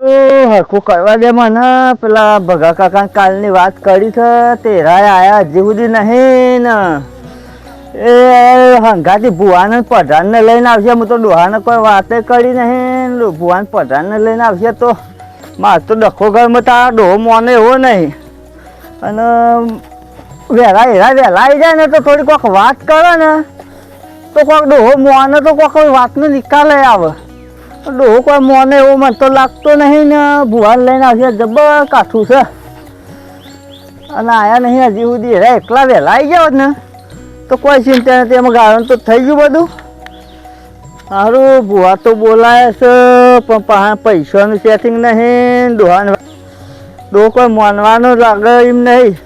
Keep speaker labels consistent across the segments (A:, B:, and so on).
A: હરખું કરવા દે મને. પેલા ભગા કાકા કાલની વાત કરી છે. તેરાય આયા હજી સુધી નહીં ને. એ હંગાથી ભુવાને પઢાણને લઈને આવશે. હું તો ડોહાને કોઈ વાતે કરી નહીં. ભુવાન પઢાણને લઈને આવશે તો મારે તો ડખો ઘરમાં તારા ડોહો મોને એવો નહીં. અને વહેલા એરા વહેલા આવી જાય ને તો થોડી કોઈક વાત કરે ને. તો કોઈક ડોહો મોને તો કોઈક વાતનો નિકાલ આવે. ડોહો કોઈ મોને એવો મને તો લાગતો નહીં ને. ભુવાન લઈને આજે જબર કાઠું છે. અને આયા નહીં હજી સુધી. એરા એકલા વહેલા આવી જાવ ને, તો કોઈ ચિંતા નથી. એમાં ગાળણ તો થઈ ગયું બધું. સારું ભુવા તો બોલાય છે, પણ પૈસાનું સેટિંગ નહીં, ડોહાને ડોહો કોઈ માનવાનું લાગે એમ નહીં.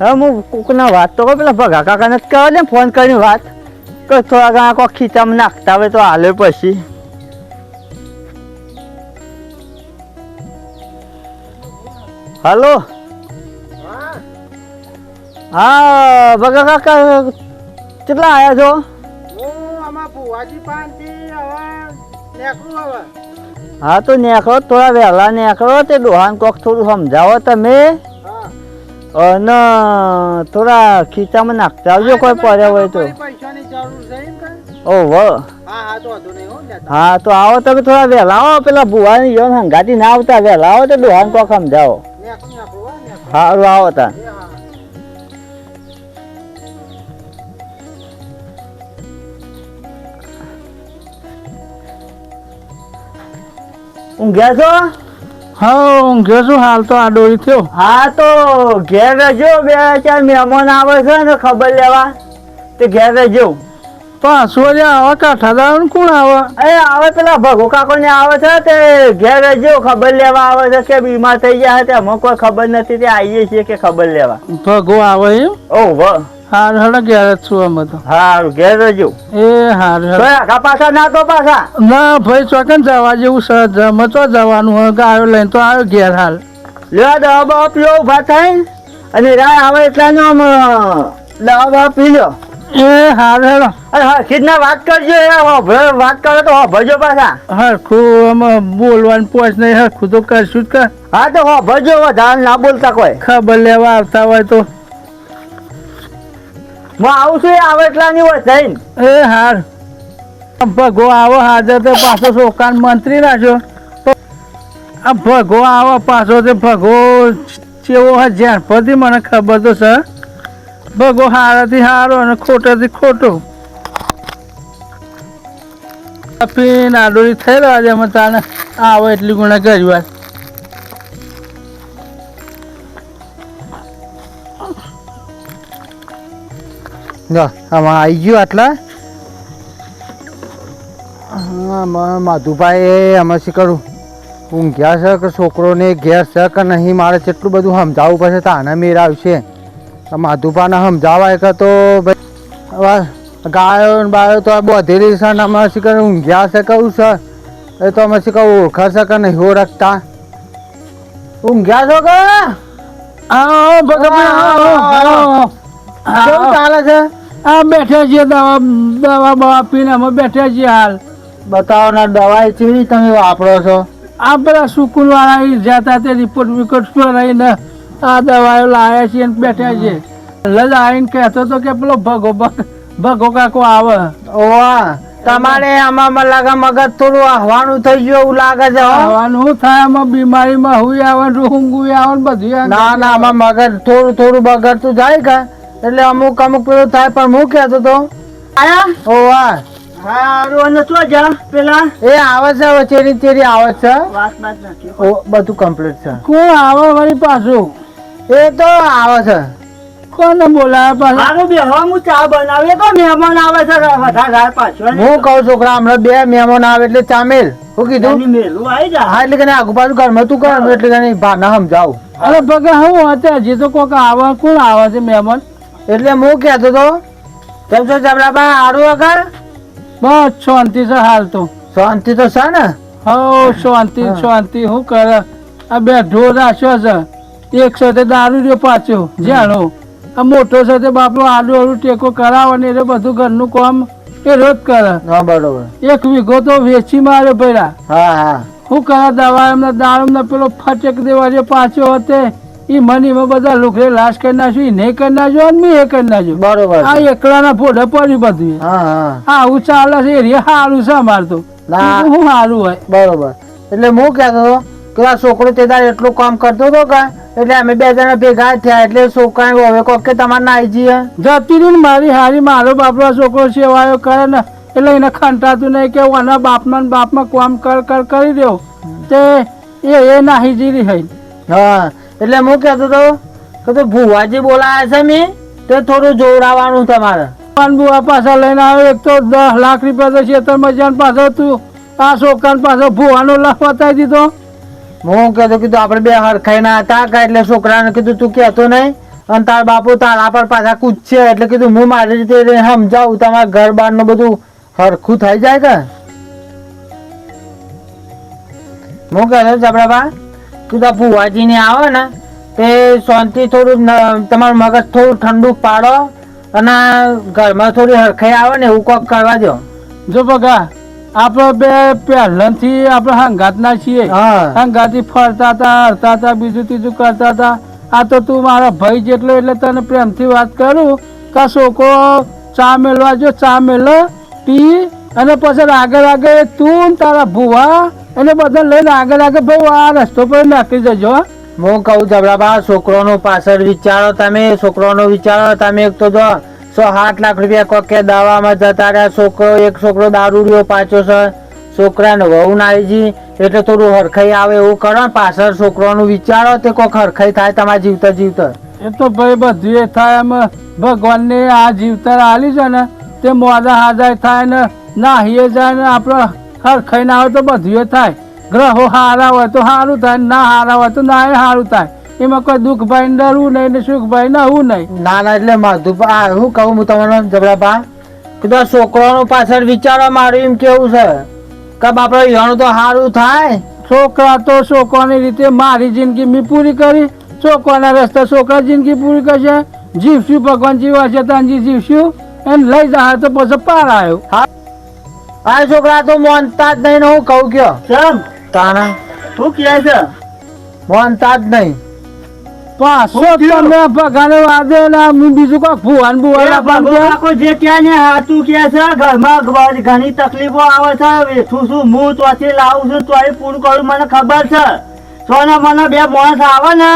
A: હા હું કોકના વાત તો કહું, પેલા ભગા કાકાને જ કહો ને ફોન કરીને વાત. કે થોડા ઘણા કોઈ ખીચામાં નાખતા હોય તો હાલે પછી. હલો? હા ભગા કાકા કેટલા આવ્યા છો?
B: હું
A: તો નેકળો થોડા વહેલા નેકળો તે ડોહાન કોક થોડું સમજાવો તમે. અને થોડા ખીચામાં નાખતા આવજો કોઈ પડ્યા હોય તો? ઓહો.
B: હા તો
A: આવો તમે થોડા વહેલા આવો પેલા ભુવાની યોન હંગાતી ના આવતા વહેલા આવો તો ડોહાન કોક સમજાવો. સારું આવો તા ઊંઘ્યા છો?
B: હા ઊંઘ્યો છું. હાલ તો આ ડોરી થયો.
A: હા તો ઘેર રહેજો. બે ચાર મહેમાન આવે છે ને ખબર લેવા. તે ઘેર રહેજો.
B: જે આવા કાઠાદાર કોણ આવે?
A: એ આવે પેલા ભગો કાકો ને આવે છે તે ઘેર રહેજો ખબર લેવા આવે છે કે બીમાર થઈ ગયા છે અમને કોઈ ખબર નથી તે આવીએ છીએ કે ખબર લેવા.
B: ભગો આવે એમ?
A: વાહ
B: હાર હડા ઘેર જ છું અમે તો.
A: ઘેર રહેજો
B: એ હાર
A: તો આખા પાછા ના તો પાછા?
B: ના ભાઈ ચોકન જવા જેવું સહજ અમે તો જવાનું હોય ગાયો લઈને તો આવ્યો ઘેર હાલ.
A: લેવા દવા બવા પીવો ઊભા થાય અને રાય આવે એટલા નો આમ દવા બવા પી લો
B: એ હાર હેડો
A: અરે હા ખીદના વાત કરજો એ વાત કરો તો હોભળજો પાછા.
B: હરખું અમે બોલવાનું પોચ નહીં હરખું તો કરશું જ કર?
A: હા તો હોભળજો વધારે ના બોલતા કોઈ.
B: ખબર લેવા આવતા હોય તો.
A: હું આવું છું આવે એટલા નહીં હોય થઈને
B: એ હાર. ભગો આવો હાજર તો પાછો શોકાન મંત્રી રાખ્યો આ ભગો આવો પાછો તે ભગો ચેવો હા જ્યાં પરથી મને ખબર તો છે ભગો હારાથી હારો અને ખોટાથી ખોટો. પીન આડોરી થઈ રહ્યા છે અમે તાને આવો એટલી ગુણા કરી વાત
C: આમાં આવી ગયું આટલા? માધુભાઈ આમાં શું કરું? ઊંઘ્યા છે કે છોકરોને ઘેર છે કે નહીં, મારે કેટલું બધું સમજાવવું પડશે તો આને મેર આવશે. આ માધુભાને સમજાવાય કે તો ભાઈ ગાયો ને બાયો તો બધી બધેલી છે ને આમાં શું કરે ઊંઘ્યા છે કહું છે. એ તો અમે શી કહું ઓળખાશે કે નહીં ઓળખતા. ઊંઘ્યા છો કે? કેવું ચાલે છે?
B: આ બેઠા છીએ દવા દવા બવા પીને અમે બેઠા છીએ હાલ.
C: બતાવો ને દવા ચીડી તમે વાપરો છો?
B: આ પેલા સુકુન વાળા જતા તે રિપોર્ટ વિપોર્ટ રહીને આ દવાઓ લાવે છીએ ને બેઠા છે લજ આવીને કહેતો તો કે પેલો ભગો ભગ- ભગો કાકો આવે.
C: ઓવા તમારે આમાં લાગે મગજ થોડું આહવાનું થઈ ગયું એવું લાગે છે હો.
B: થાય? આમાં બીમારીમાં હુઈ આવે ઊંઘું આવે બધું
C: ના ના આમાં મગજ થોડું થોડું બગડતું જાય કે? એટલે અમુક અમુક પેલું થાય પણ હું કહેતો તો?
A: આયા?
C: ઓવા
A: શું જા પેલા?
C: એ આવે છે હવે ચેરી ચેરી આવે છે.
A: વાત વાત નથી.
C: ઓ બધું કમ્પ્લીટ છે.
B: કોણ આવે વળી પાછું?
C: એ તો આવે છે.
B: કોને બોલાવે પણ
A: મારું બે હું ચા બનાવે. તો મહેમાન આવે છે વધારે રાત પાછો
C: હું કહું છોકરા હમણાં બે મહેમાન આવે એટલે ચામેલ હું કીધું?
A: મેલું આવી જા.
C: હા એટલે કે આગુ પાછું ઘરમાં તું કર એટલે કે ભાના સમજાવ.
B: અરે ભગે હું હતા હજી તો કોક આવે કોણ આવે છે મહેમાન?
C: એટલે હું કહેતો તો કેમ છો જબરાબા હારું અગર
B: બસ શાંતિ છે હાલ તો.
C: શાંતિ તો છે ને?
B: હો શાંતિ શાંતિ હું કરે? આ બે ઢોર રાખ્યો છે. એક સાથે દારૂ રહ્યો પાછો જાણો. આ મોટો સાથે બાપલો આડું આડું ટેકો કરાવે ને એટલે બધું ઘરનું કામ એ રોજ કરે.
C: બરોબર.
B: એક વીઘો તો વેચી મારે પેલા
C: હા હા.
B: કરે દવા એમને દારૂ ને પેલો ફટેક દેવા જે પાછો હતે એ મની માં બધા લુકડે લાશ કરી નાખ્યું એને કરી નાખ્યો અને મેં એ કરી નાખ્યું.
C: બરોબર.
B: આ. એકલાના ફોટો પડ્યું બધું.
C: હા હું.
B: આવું ચાલે છે એ સારું છે મારતું
C: ના.
B: શું સારું હોય.
C: બરોબર. એટલે હું કહેતો હતો કે આ છોકરો તે એટલું કામ કરતો હતો કે એટલે અમે બે જણા ભેગા થયા એટલે છોકરા હવે કોક કે તમારે નાઈ જઈએ.
B: જતી રહી ને મારી હારી મારો બાપરો છોકરો સેવાયો કરે ને એટલે એને ખંટાતું નહીં કે આના બાપમાં બાપમાં કામ કર કર કરી દેવું તે એ એ નાહી જીરી હઈ.
C: હા એટલે હું કહેતો તો કે તો ભુવાજી બોલાયા છે મેં તે થોડું જોડાવાનું તમારે.
B: પણ બુવા પાછા લઈને આવે એક તો દસ લાખ રૂપિયા તો ખેતરમાં જઈને પાછો તું આ છોકરાને પાછો ભુવાનો લાભ બતાવી દીધો.
C: હું કહેતો કીધું, આપણે બે હરખાઈ ના હતા એટલે છોકરાને કીધું, તું કહેતો નહીં. અને તાર બાપુ તારા પર પાછા છે એટલે કીધું, હું મારી રીતે સમજાવું, તમારા ઘર બારનું બધું હરખું થઈ જાય કે? હું કહેતો જબરાબા કીધું આ ભુવાજીને આવે ને, તે શાંતિ થોડું તમારું મગજ થોડું ઠંડુ પાડો અને ઘરમાં થોડી હરખાઈ આવે ને એવું કોક કરવા દો
B: જો બગા આપણે બે પહેલાંથી આપણે હંગાતના છીએ.
C: હા.
B: હંગાથી ફરતા હતા હરતા હતા બીજું ત્રીજું કરતા હતા. આ તો તું મારા ભાઈ જેટલો એટલે તને પ્રેમથી વાત કરું કે છોકરો ચા મેળવા જો ચા મેળો પી અને પછી આગળ આગળ તું તારા ભુવા એને બધા લઈને આગળ આગળ ભાઈ આ રસ્તો પર નાખી જજો હો.
C: હું કહું જબરાબા છોકરોનો પાછળ વિચારો તમે છોકરોનો વિચારો તમે એક તો જો સો સાત લાખ રૂપિયા કોકે દાવામાં જતા રહ્યા. છોકરો, એક છોકરો દારૂડિયો પાછો છે. છોકરાને વહુ નાઈજી એટલે થોડું હરખાઈ આવે એવું કરો પાછળ છોકરોનું વિચારો તે કોક હરખાઈ થાય તમારે જીવતા જીવતા
B: એ તો ભાઈ બધું એ થાય એમ. ભગવાનને આ જીવતર આલી છે ને, તે મોડા હાજાય થાય ને, નાહીએ જાય ને આપણે હરખાઈ ના હોય તો બધું થાય. ગ્રહો હારા હોય તો સારું થાય, ના હારા હોય તો ના એ સારું થાય. એમાં કોઈ દુઃખ ભાઈ ડરવું નહીં ને સુખ ભાઈ નવું નહીં.
C: ના ના એટલે માધુ આ શું કહું હું તમને જબરાબા કીધું આ છોકરાનો પાછળ વિચારો મારું એમ કેવું છે? કે બાપડો યણ તો સારું થાય.
B: છોકરા તો છોકરાની રીતે મારી જિંદગી મેં પૂરી કરી. છોકરાના રસ્તે છોકરા જિંદગી પૂરી કરશે. જીવશું ભગવાન જીવા છે તાંજી જીવશું. એને લઈ જાય તો પછી પાર આવ્યો.
C: આ છોકરા તો માનતા જ નહીં હું કહું કયો.
A: ચમ
C: તાણા
A: શું કહે છે?
C: માનતા જ નહીં.
B: પાછો તમે ભગાને વાદે આ બીજું કોઈ ભુવાન ભુવાન આપણને
A: જે ક્યાં ને હાથું કે છે ઘરમાં ઘણી તકલીફો આવે છે વેઠું છું હું ત્યાંથી લાવું છું તોય પૂરું કરું મને ખબર છે. સોના મને બે માણસ આવે ને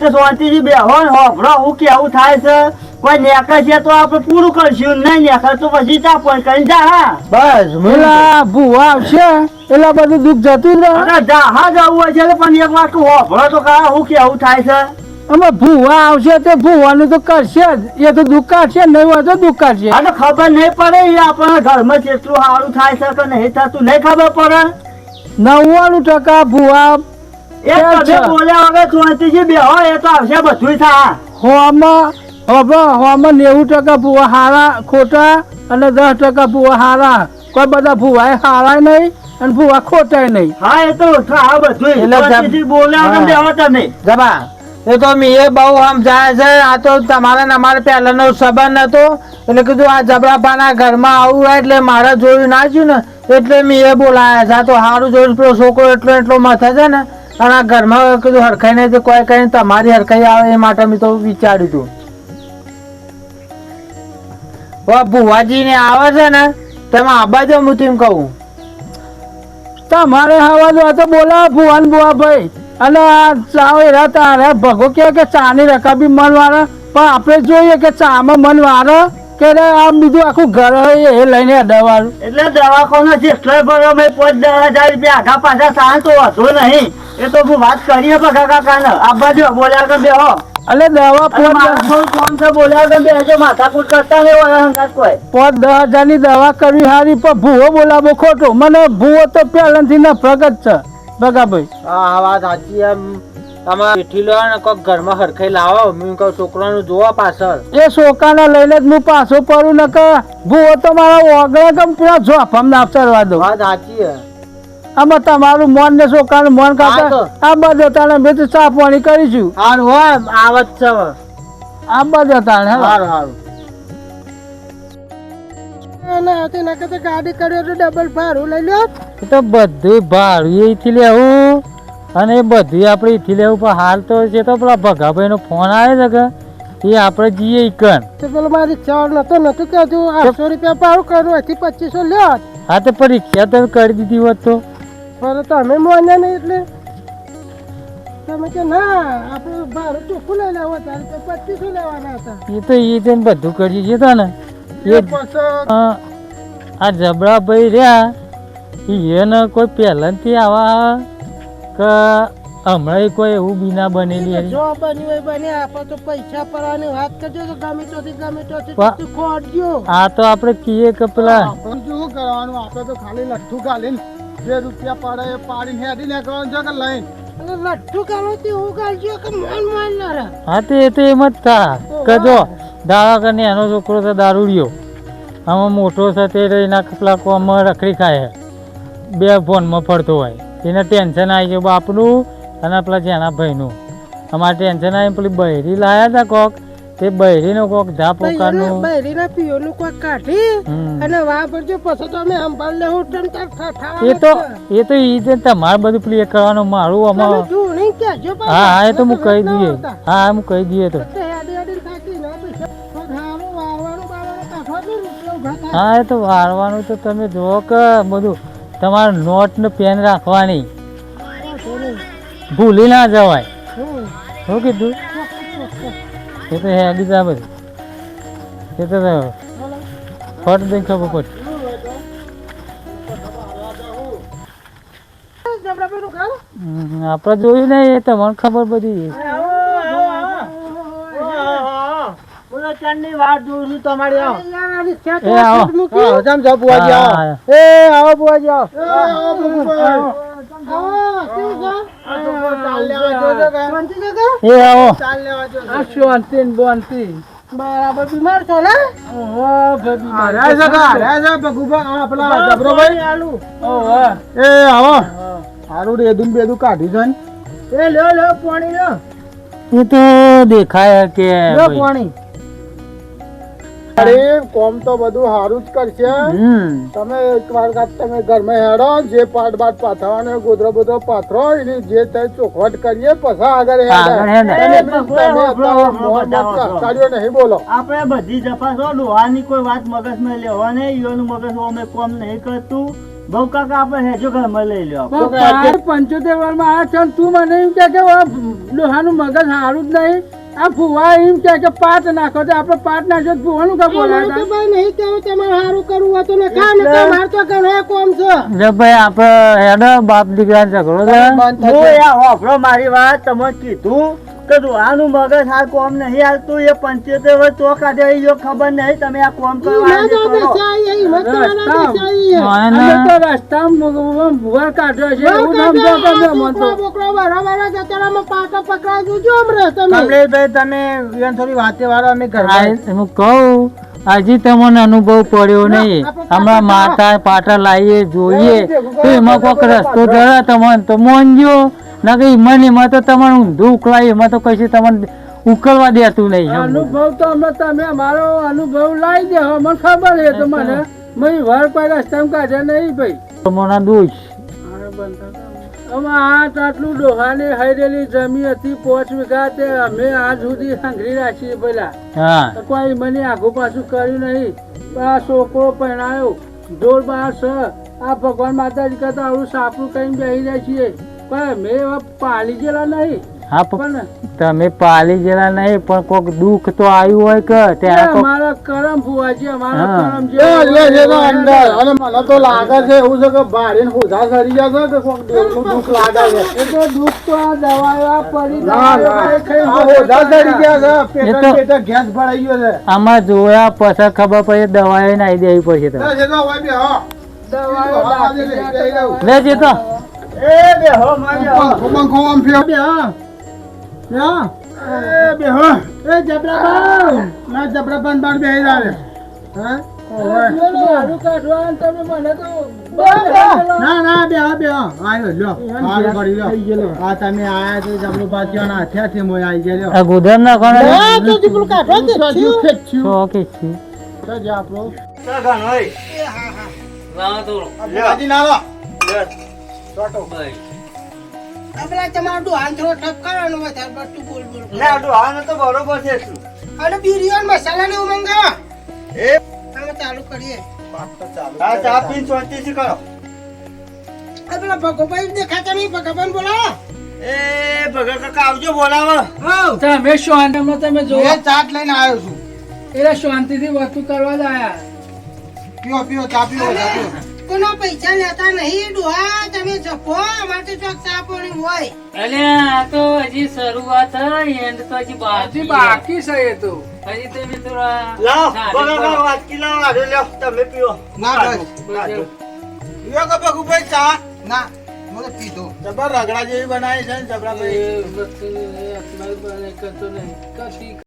A: તો શાંતિથી બેહો ને હોભળો હું કેવું થાય છે? કોઈ નેકર છે તો આપણે પૂરું કરશું નહીં નેકર તો પછી ચા પણ કરી જા હા.
C: બસ હું
B: ભૂવા આવશે એટલે બધું દુઃખ જતું જ રહે.
A: અરે જાહા જવું હોય છે પણ એક વાર તું હોભળો તો ખરા હું કેવું થાય છે?
B: અમે ભુવા આવશે તે ભુવાનું તો કરશે જ. એ તો દુઃખ કાઢશે નહીં હોય તો કાઢશે
A: આ ખબર નહીં પડે એ આપણા ઘરમાં કેટલું સારું થાય છે કે નહીં થતું નહીં ખબર પડે?
B: નવ્વાણું ટકા ભૂવા
A: એક તમે બોલ્યા વગર શાંતિથી બેહો એ તો આવશે બધું થાય.
B: હોમાં હવે હોમાં નેવું ટકા ભૂવા હારા ખોટા અને દસ ટકા ભૂવા હારા. કોઈ બધા ભુવા હારા નહીં અને ભુવા ખોટાય નહીં.
A: હા એ તો બધું બોલ્યા તમે
C: જબા એ તો મીએ બહુ સમજાય છે, આ તો તમારે ને અમારે પહેલાનો સંબંધ હતો. એટલે કીધું, આ જબરાપાના ઘરમાં આવું હોય એટલે મારે જોયું નાખ્યું ને, એટલે મીએ બોલાયા છે. આ તો સારું જોયું પેલો છોકરો એટલો એટલો મથે છે ને, અને આ ઘરમાં કીધું, હરખાઈ નહીં તો કોઈ કઈ તમારી હરખાઈ આવે એ માટે મેં તો વિચાર્યું હતું. ભુવાજી ને આવે છે ને, તેમાં આબા જો હું તેમ કહું.
B: તમારે હવા જો તો બોલા ભુવાન ભુવા ભાઈ અને ચાવ એરા તારે ભગો કે કે ચાની રકાબી મન વાળા પણ આપણે જોઈએ કે ચામાં મન વાળા કે આ બીજું આખું ઘર હોય એ લઈને દવાનું
A: એટલે દવાખાનો જેટલો ભરો મેં પાંચ દસ હજાર રૂપિયા આખા પાછા સાણ તો નહીં. એ તો હું વાત કરીએ પણ કાકાને. આ બાજુ બોલ્યા કે બેહો. અને
B: દવા
A: ફોન કામ છે બોલ્યા વગર બેહજો માથાકૂટ કરતા નહીં હોય કોઈ.
B: પોત દસ હજારની દવા કરવી સારી પણ ભૂવો બોલાવો ખોટો. મને ભૂવો તો પહેલાંથી નફરત જ છે. બગાભાઈ
C: આ વાત સાચી એમ. તમારે બેઠી લો ને કોઈક ઘરમાં હરખાઈ લાવો. હું કહું છોકરાનું જોવા પાછળ.
B: એ શોકાને લઈને જ હું પાછો પડું ને કે ભૂવો તો મારા ઓગળે ગમ પેલા ના નાપસરવા દો
C: વાત સાચી હે.
B: આમાં તમારું મન ને શોકાનું મન
C: હા
B: આ બધા તાણે મેં તો ચા પાણી કરીશું
C: હારું હો આવત છે
B: આ બધા તાણે
C: હારું હારું.
B: ના આવતી ના ગાડી કર્યો તો ડબલ ભાડું લઈ લો
D: તો બધું ભાડું અહીંથી લેવું. અને એ બધું આપણે અહીંથી લેવું પણ હાલ તો છે તો પેલા ભગાભાઈનો ફોન આવે છે કે એ આપણે જઈએ કન
B: તો પેલો મારી ચાર નતો નતું કે હજુ આઠસો રૂપિયા ભાડું કરું અહીંથી પચીસો લ્યો.
D: હા તો પરીક્ષા તો કરી દીધી હોત તો.
B: પણ તમે માન્યા નહીં એટલે. તમે કે ના આપણે ભાડું ચોખ્ખું લઈ લેવો ત્યારે પચીસો લેવાના હતા.
D: એ તો એ જઈને બધું કરી છે ને. એ અ, આ જબરાભાઈ રહ્યા એને કોઈ પહેલાંથી આવા કે હમણાં કોઈ એવું બીના બનેલી
B: જો બન્યું હોય બને આપણે તો પૈસા પડવાની વાત કરજો તો ગમે તોથી ગમે તું ખોટજો
D: આ તો આપણે કહીએ કે પેલા
E: આપણે શું કરવાનું? આપણે તો ખાલી લઠ્ઠું ગાલીને જે રૂપિયા પડે એ પાડીને હેડી નીકળવાનું છે કે લઈને?
B: લઠ્ઠું કરો તે હું કાઢજો કે મોન મોન લડે
D: હા તો એમ જ થા. કે જો દાડા કરીને એનો છોકરો તો દારૂડિયો. આમાં મોટો છે તે એના કેટલા આમાં રખડી ખાય બે ફોનમાં ફરતો હોય. એને ટેન્શન આવી ગયું બાપનું અને પેલા જેના ભાઈનું. અમારે ટેન્શન આવી પેલી બૈરી લાયા હતા કોક. તે બૈરીનો કોક જા પ્રકારનું
B: બૈરીના પિયોનું કોક કાઢી અને વાહ પડજો પછી તો અમે સંભાળ લેવું તમ તાર
D: એ તો એ તો ઈ જે તમારે બધું પ્લે કરવાનું મારું
B: પાછા.
D: હા હા એ તો હું કહી દઈએ. હા હું કહી દઈએ તો. હા એ તો વારવાનું તો તમે જુઓ કે બધું. તમારે નોટ ને પેન રાખવાની. ભૂલી ના જવાય. શું કીધું. એ તો હેડી જા બધું એ તો ફટ દઈ ખબર પડે
B: જબરાભાઈનું
D: આપણે જોયું ને એ તમને ખબર બધી
A: વાત જોઉં છું તમારી
B: સેટ
D: એ આવો.
E: જામ જાઓ બુઆજી આવો. એ આવો બુઆજી આવો.
B: આવો, કેવું છે?
E: ચાલ લેવા જોજો કે.
B: શાંતિ છે કે?
D: એ આવો.
E: ચાલ લેવા જોજો
B: આ શાંતિ ને બોંતિ. બરાબર બીમાર છો ને? ઓહો બીમાર
E: હાર્યા છે કા? હાર્યા ભગુભા આ પેલા જબરોભાઈ
B: ઓહો.
E: એ આવો. હારું રેદુન બેદું કાઢી છે ને.
B: એ લ્યો લ્યો પાણી લ્યો.
D: એ તો દેખાય કે
B: લ્યો પાણી.
E: અરે કોમ તો બધું સારું જ કરશે. તમે એક વાર તમે ઘરમાં હેડો જે પાટ બાટ પાથરવાનો ગોદરો બધો પાથરો એની જે તે ચોખવટ કરીએ પછી આગળ હેડે. નહીં બોલો.
A: આપણે બધી જફાસો ડોહાની કોઈ વાત મગજમાં લેવા નહીં ઈયોનું મગજ અમે કોમ નહીં કરતું. બહુ કાકા આપણે હેજો ઘરમાં લઈ લ્યો.
B: પંચોતેર વારમાં આ છે તું મને એમ કે કે લોહાનું મગજ સારું જ નહીં. આ ફુવા એમ કે કે પાટ નાખો તો આપણે પાટ નાખ્યો તો ફુવાનું કા તો ભાઈ નહીં કેવું તમારે સારું કરવું હોય તો નકા નકા માર તો ઘણો કોમ છે.
D: જો ભાઈ આપણે હેડો બાપ દીકરા ઝઘડો છે
A: હું. યાર હોભળો મારી વાત તમે કીધું. કે ડોહાનું મગજ હાલ કોમ નહીં હાલતું એ પંચોતેર વર્ષ તો કાઢે એ ખબર નહીં તમે આ કોમ કરો
B: તો તો તો
D: હજી તમને અનુભવ પડ્યો નહીં. હમણાં માતા પાટા લાવીએ જોઈએ. તો એમાં કોઈક રસ્તો જરા તમને તો મોનજો ના કે એમાં માં તો તમારું ઊંધું ઉકળાય એમાં તો કશું તમને ઉકળવા દેતું નહીં
B: અનુભવ તો અમે તમે મારો અનુભવ લાવી દે મને ખબર છે તો મને મેં વાર કોઈ રસ્તામાં કાઢ્યા નહીં ભાઈ.
D: તમારા દોષ
B: અમે આઠ આટલું ડોહાની હરેલી જમી હતી પોચ વીઘા તે અમે આજ સુધી સાંગરી રાખીએ પેલા
D: હા.
B: કોઈ મને આઘું પાછું કર્યું નહીં. આ છોકરો પહેણાયો જોર બાર છે. આ ભગવાન માતાજી કરતા આવડું સાપડું કઈ બેસી જાય છીએ. પણ અમે એવા પાલી ગયેલા નહીં.
D: હા પણ
B: પણ
D: તમે પાલી ગયેલા નહીં પણ કોક દુઃખ તો આવ્યું હોય કે? ત્યાં
B: મારા કરમ ફુવાજી અમારા કરમ
E: લે, અંદર. અને મને તો લાગે છે એવું છે કે ભાડીને હોધા સરી જશે કે કોક દુઃખ લાગે છે?
B: એ તો દુઃખ તો આ દવાઓ પડી
E: ના, ના. હોધા સરી ગયા છે
D: એ
E: પેટા
D: તો-
E: ગેસ ભરાઈ ગયો છે.
D: આમાં જોયા પછી ખબર પડે દવાઈ નાઈ દેવી પડશે તો.
E: લે
D: જે તો.
A: એ બે હો મારી
E: પંખો આમ ફેર. બે, હા. બે, એ બે, હો. એ જબરાબાન. ના, જબરાબાન બાર બેહી જાય. હા? ઓવે.
B: મારું કાઢવા અને તમે મને તો.
E: ના ના બે હા બે હા. આયો લ્યો. હારું કરી લ્યો. આ તમે આયા છો જબરો પાછો ના મોય આવી ગયા
D: આ ગોધર
B: તો
E: આપણો
A: હોય.
F: એ હા હા.
D: લાવો
E: લે.
D: ભાઈ
F: આ પેલા તમારો ડોહાન થોડો ઠપ કરવાનો વધારે પડતું બોલ બોલ બોલ.
A: ના ડોહાનો તો બરોબર છે શું?
F: અને બિરિયાની મસાલા ને એવું
A: એ
F: હવે ચાલુ કરીએ.
A: આ ચા પીને શાંતિથી કરો.
F: આ પેલા ભગોભાઈ દેખાતા નહીં ભગવાન બોલાવો.
A: એ ભગત કાકા આવજો બોલાવો.
B: તમે શાંતિમાં તમે જો
E: ચાટ લઈને આવ્યો છું.
B: એટલે શાંતિથી વસ્તુ કરવા જ આયા
E: પીઓ પીઓ ચા પીઓ ચા પીઓ.
F: કોનો પૈસા લેતા નહીં? ડોહા તમે જપો અમારે તો ચોક હોય.
D: અલે આ તો હજી શરૂઆત એન્ડ તો હજી બાકી
B: બાકી છે એ તો.
D: હજી તો મિત્રો
A: લાવ
D: પર-
A: વાટકી લાવો આડો લ્યો તમે પીઓ.
E: ના બસ.
A: આડો.
E: પીઓ કે ભગુભાઈ ચા? ના મને પીધો. જબર રગડા જેવી બનાવી છે ને જબરા
B: એ વસ્તુ એ અસમાન બને કરતો નહીં. કશી